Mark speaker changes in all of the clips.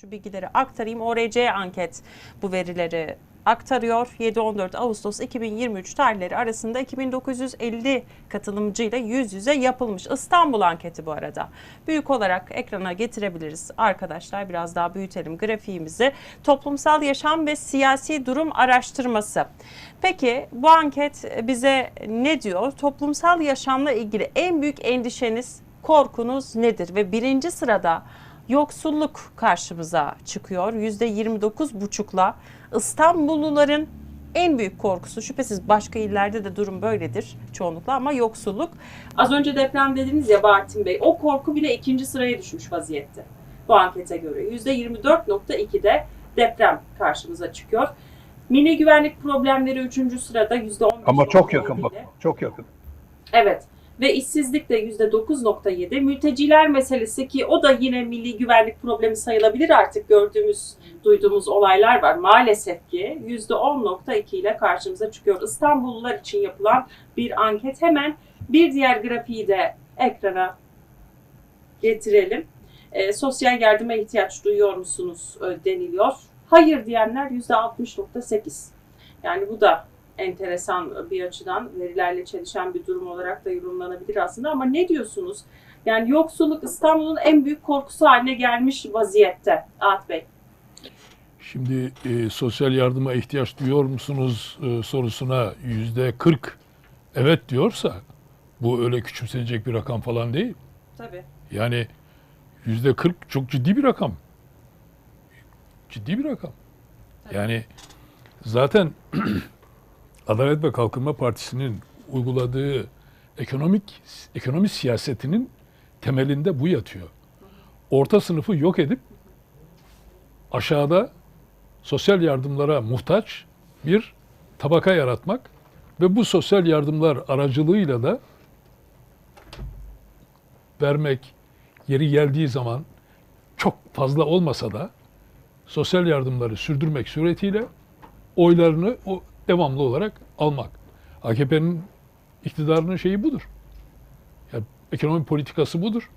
Speaker 1: Şu bilgileri aktarayım. ORC anket bu verileri aktarıyor. 7-14 Ağustos 2023 tarihleri arasında 2950 katılımcıyla yüz yüze yapılmış. İstanbul anketi bu arada. Büyük olarak ekrana getirebiliriz arkadaşlar. Biraz daha büyütelim grafiğimizi. Toplumsal yaşam ve siyasi durum araştırması. Peki bu anket bize ne diyor? Toplumsal yaşamla ilgili en büyük endişeniz, korkunuz nedir? Ve birinci sırada yoksulluk karşımıza çıkıyor. %29,5'la İstanbulluların en büyük korkusu şüphesiz başka illerde de durum böyledir çoğunlukla ama yoksulluk. Az önce deprem dediniz ya Bahattin Bey o korku bile ikinci sıraya düşmüş vaziyette bu ankete göre. %24,2'de deprem karşımıza çıkıyor. Mini güvenlik problemleri üçüncü sırada %15.
Speaker 2: Ama çok yakın bak. Çok yakın.
Speaker 1: Evet. Ve işsizlik de %9.7. Mülteciler meselesi ki o da yine milli güvenlik problemi sayılabilir artık gördüğümüz, duyduğumuz olaylar var. Maalesef ki %10.2 ile karşımıza çıkıyor. İstanbullular için yapılan bir anket. Hemen bir diğer grafiği de ekrana getirelim. E, sosyal yardıma ihtiyaç duyuyor musunuz e, deniliyor. Hayır diyenler %60.8. Yani bu da enteresan bir açıdan verilerle çelişen bir durum olarak da yorumlanabilir aslında ama ne diyorsunuz? Yani yoksulluk İstanbul'un en büyük korkusu haline gelmiş vaziyette Ahat Bey.
Speaker 3: Şimdi e, sosyal yardıma ihtiyaç duyuyor musunuz e, sorusuna yüzde 40 evet diyorsa bu öyle küçümsenecek bir rakam falan değil.
Speaker 1: Tabii.
Speaker 3: Yani yüzde 40 çok ciddi bir rakam. Ciddi bir rakam. Yani zaten Adalet ve Kalkınma Partisi'nin uyguladığı ekonomik ekonomi siyasetinin temelinde bu yatıyor. Orta sınıfı yok edip aşağıda sosyal yardımlara muhtaç bir tabaka yaratmak ve bu sosyal yardımlar aracılığıyla da vermek yeri geldiği zaman çok fazla olmasa da sosyal yardımları sürdürmek suretiyle oylarını o devamlı olarak almak. AKP'nin iktidarının şeyi budur. Yani ekonomi politikası budur.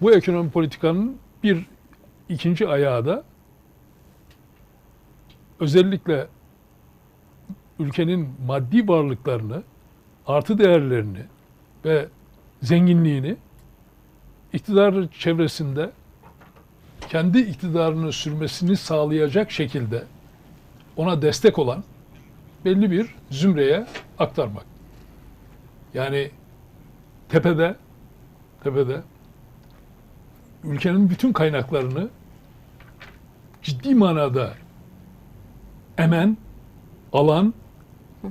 Speaker 3: Bu ekonomi politikanın bir ikinci ayağı da özellikle ülkenin maddi varlıklarını, artı değerlerini ve zenginliğini iktidar çevresinde kendi iktidarını sürmesini sağlayacak şekilde ona destek olan belli bir zümreye aktarmak. Yani tepede tepede ülkenin bütün kaynaklarını ciddi manada emen, alan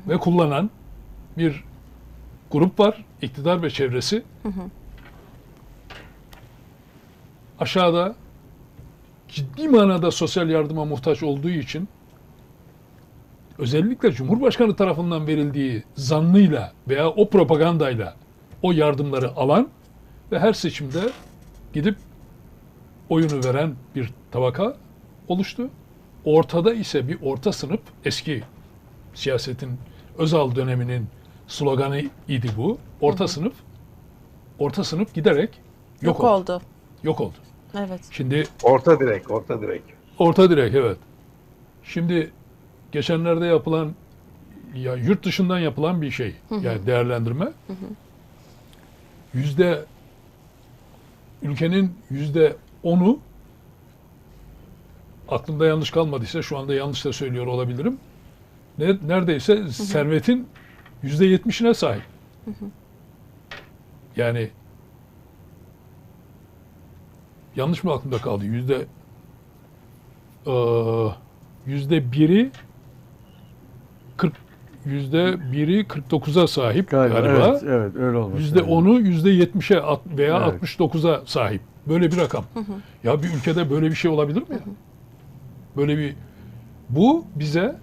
Speaker 3: ve kullanan bir grup var. iktidar ve çevresi. Aşağıda ciddi manada sosyal yardıma muhtaç olduğu için özellikle Cumhurbaşkanı tarafından verildiği zannıyla veya o propagandayla o yardımları alan ve her seçimde gidip oyunu veren bir tabaka oluştu. Ortada ise bir orta sınıf eski siyasetin Özal döneminin sloganı idi bu. Orta sınıf orta sınıf giderek yok,
Speaker 1: Yok
Speaker 3: oldu.
Speaker 1: oldu.
Speaker 3: Yok oldu.
Speaker 1: Evet.
Speaker 3: Şimdi
Speaker 2: Orta direk, orta direk.
Speaker 3: Orta direk evet. Şimdi geçenlerde yapılan ya yurt dışından yapılan bir şey yani değerlendirme yüzde ülkenin yüzde onu aklımda yanlış kalmadıysa şu anda yanlış da söylüyor olabilirim. Ne, neredeyse servetin yüzde yetmişine sahip. Yani yanlış mı aklımda kaldı? Yüzde yüzde biri 40 yüzde biri 49'a sahip galiba.
Speaker 4: Evet, evet öyle olmuş.
Speaker 3: Yüzde onu yüzde 70'e at- veya
Speaker 4: Evet.
Speaker 3: 69'a sahip. Böyle bir rakam. Ya bir ülkede böyle bir şey olabilir mi? Böyle bir bu bize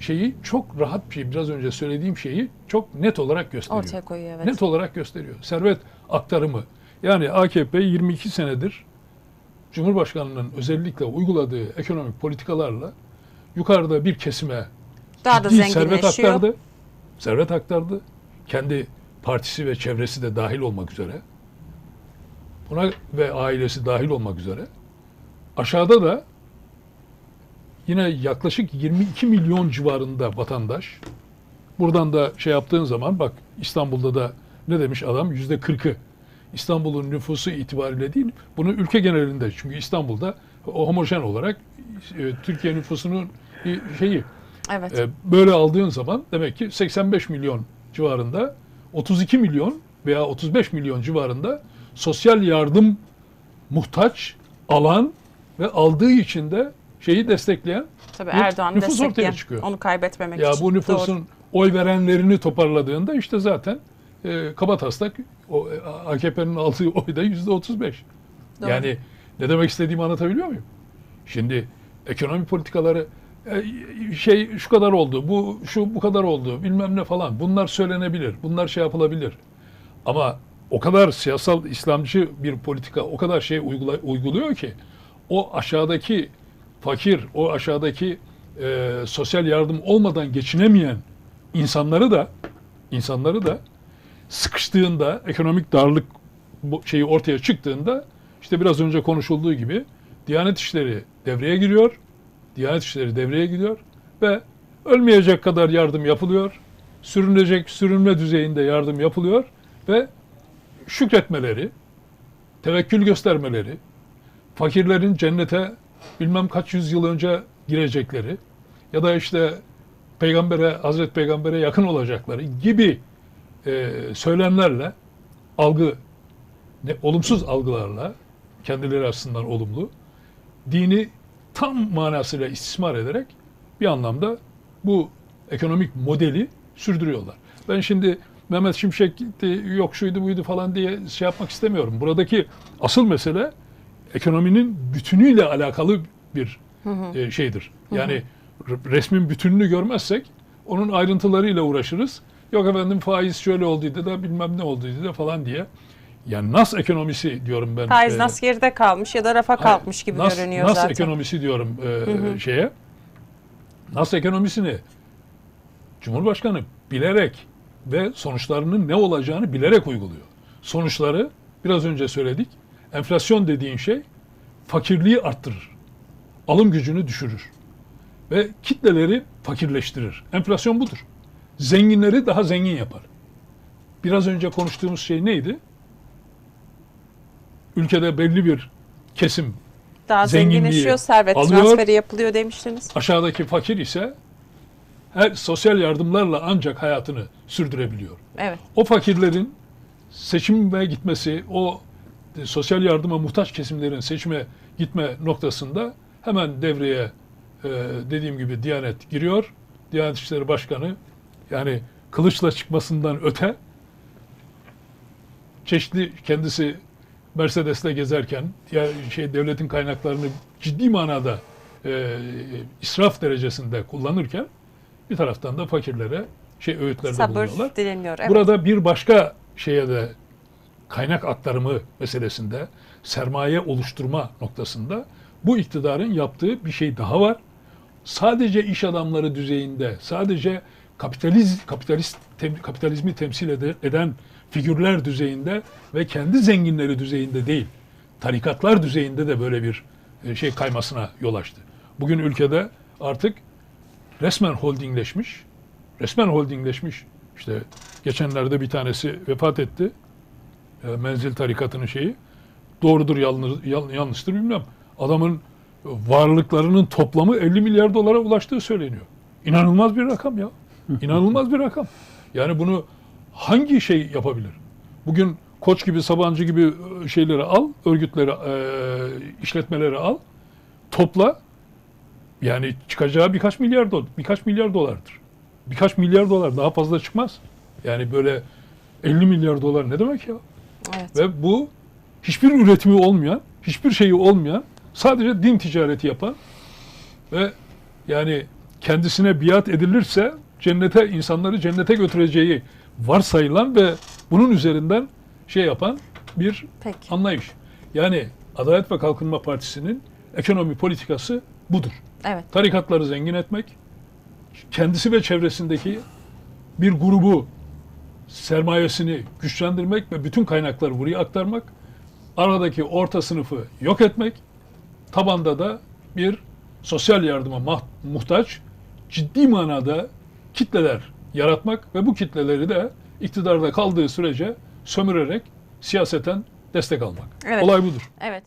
Speaker 3: şeyi çok rahat bir şey. Biraz önce söylediğim şeyi çok net olarak gösteriyor.
Speaker 1: Ortaya koyuyor evet.
Speaker 3: Net olarak gösteriyor. Servet aktarımı. Yani AKP 22 senedir Cumhurbaşkanı'nın özellikle uyguladığı ekonomik politikalarla yukarıda bir kesime
Speaker 1: Daha da
Speaker 3: ciddi servet
Speaker 1: zenginleşiyor.
Speaker 3: aktardı. Servet aktardı. Kendi partisi ve çevresi de dahil olmak üzere. Buna ve ailesi dahil olmak üzere. Aşağıda da yine yaklaşık 22 milyon civarında vatandaş. Buradan da şey yaptığın zaman bak İstanbul'da da ne demiş adam? Yüzde 40'ı. İstanbul'un nüfusu itibariyle değil, bunu ülke genelinde. Çünkü İstanbul'da homojen olarak e, Türkiye nüfusunun şeyi.
Speaker 1: Evet.
Speaker 3: E, böyle aldığın zaman demek ki 85 milyon civarında 32 milyon veya 35 milyon civarında sosyal yardım muhtaç alan ve aldığı için de şeyi destekleyen
Speaker 1: Tabii
Speaker 3: bir
Speaker 1: Erdoğan'ı
Speaker 3: nüfus ortaya çıkıyor.
Speaker 1: onu kaybetmemek
Speaker 3: ya
Speaker 1: için.
Speaker 3: bu nüfusun
Speaker 1: Doğru.
Speaker 3: oy verenlerini toparladığında işte zaten e, kabataslak o, e, AKP'nin aldığı oy da yüzde 35.
Speaker 1: Doğru.
Speaker 3: Yani ne demek istediğimi anlatabiliyor muyum? Şimdi ekonomi politikaları şey şu kadar oldu, bu şu bu kadar oldu, bilmem ne falan. Bunlar söylenebilir, bunlar şey yapılabilir. Ama o kadar siyasal İslamcı bir politika, o kadar şey uygula- uyguluyor ki o aşağıdaki fakir, o aşağıdaki e, sosyal yardım olmadan geçinemeyen insanları da insanları da sıkıştığında, ekonomik darlık şeyi ortaya çıktığında işte biraz önce konuşulduğu gibi Diyanet İşleri devreye giriyor. Diyanet İşleri devreye giriyor ve ölmeyecek kadar yardım yapılıyor. Sürünecek, sürünme düzeyinde yardım yapılıyor ve şükretmeleri, tevekkül göstermeleri, fakirlerin cennete bilmem kaç yüzyıl önce girecekleri ya da işte peygambere, Hazreti Peygamber'e yakın olacakları gibi e, söylemlerle algı ne olumsuz algılarla kendileri açısından olumlu dini tam manasıyla istismar ederek bir anlamda bu ekonomik modeli sürdürüyorlar. Ben şimdi Mehmet Şimşek gitti, yok şuydu buydu falan diye şey yapmak istemiyorum. Buradaki asıl mesele ekonominin bütünüyle alakalı bir e, şeydir. Yani r- resmin bütününü görmezsek onun ayrıntılarıyla uğraşırız. Yok efendim faiz şöyle olduydu da bilmem ne olduydu da falan diye. Yani nas ekonomisi diyorum ben.
Speaker 1: Faiz
Speaker 3: e,
Speaker 1: nas geride kalmış ya da rafa
Speaker 3: Hayır,
Speaker 1: kalkmış gibi
Speaker 3: nas,
Speaker 1: görünüyor
Speaker 3: nas
Speaker 1: zaten.
Speaker 3: ekonomisi diyorum e, şeye. Nas ekonomisini Cumhurbaşkanı bilerek ve sonuçlarının ne olacağını bilerek uyguluyor. Sonuçları biraz önce söyledik. Enflasyon dediğin şey fakirliği arttırır. Alım gücünü düşürür. Ve kitleleri fakirleştirir. Enflasyon budur. Zenginleri daha zengin yapar. Biraz önce konuştuğumuz şey neydi? Ülkede belli bir kesim
Speaker 1: Daha zenginleşiyor, servet
Speaker 3: alıyor.
Speaker 1: transferi yapılıyor demiştiniz.
Speaker 3: Aşağıdaki fakir ise her sosyal yardımlarla ancak hayatını sürdürebiliyor.
Speaker 1: Evet.
Speaker 3: O fakirlerin seçime gitmesi, o e, sosyal yardıma muhtaç kesimlerin seçime gitme noktasında hemen devreye e, dediğim gibi Diyanet giriyor. Diyanet İşleri Başkanı yani kılıçla çıkmasından öte çeşitli kendisi Mercedes'le gezerken diğer şey devletin kaynaklarını ciddi manada e, israf derecesinde kullanırken bir taraftan da fakirlere şey öğütlerde
Speaker 1: Sabır
Speaker 3: bulunuyorlar.
Speaker 1: dileniyor. Evet.
Speaker 3: Burada bir başka şeye de kaynak aktarımı meselesinde, sermaye oluşturma noktasında bu iktidarın yaptığı bir şey daha var. Sadece iş adamları düzeyinde, sadece kapitaliz, kapitalist, tem- kapitalizmi temsil ede- eden figürler düzeyinde ve kendi zenginleri düzeyinde değil, tarikatlar düzeyinde de böyle bir e, şey kaymasına yol açtı. Bugün ülkede artık resmen holdingleşmiş, resmen holdingleşmiş. İşte geçenlerde bir tanesi vefat etti. E, Menzil tarikatının şeyi. Doğrudur yanlış, yanlıştır bilmem. Adamın varlıklarının toplamı 50 milyar dolara ulaştığı söyleniyor. İnanılmaz bir rakam ya. İnanılmaz bir rakam. Yani bunu hangi şey yapabilir? Bugün Koç gibi, Sabancı gibi e, şeyleri al, örgütleri, e, işletmeleri al, topla. Yani çıkacağı birkaç milyar dolar, birkaç milyar dolardır. Birkaç milyar dolar daha fazla çıkmaz. Yani böyle 50 milyar dolar ne demek ya?
Speaker 1: Evet.
Speaker 3: Ve bu hiçbir üretimi olmayan, hiçbir şeyi olmayan, sadece din ticareti yapan ve yani kendisine biat edilirse cennete insanları cennete götüreceği varsayılan ve bunun üzerinden şey yapan bir
Speaker 1: Peki.
Speaker 3: anlayış. Yani Adalet ve Kalkınma Partisi'nin ekonomi politikası budur.
Speaker 1: Evet.
Speaker 3: Tarikatları zengin etmek, kendisi ve çevresindeki bir grubu sermayesini güçlendirmek ve bütün kaynakları buraya aktarmak, aradaki orta sınıfı yok etmek, tabanda da bir sosyal yardıma muhtaç ciddi manada kitleler yaratmak ve bu kitleleri de iktidarda kaldığı sürece sömürerek siyaseten destek almak.
Speaker 1: Evet.
Speaker 3: Olay budur.
Speaker 1: Evet.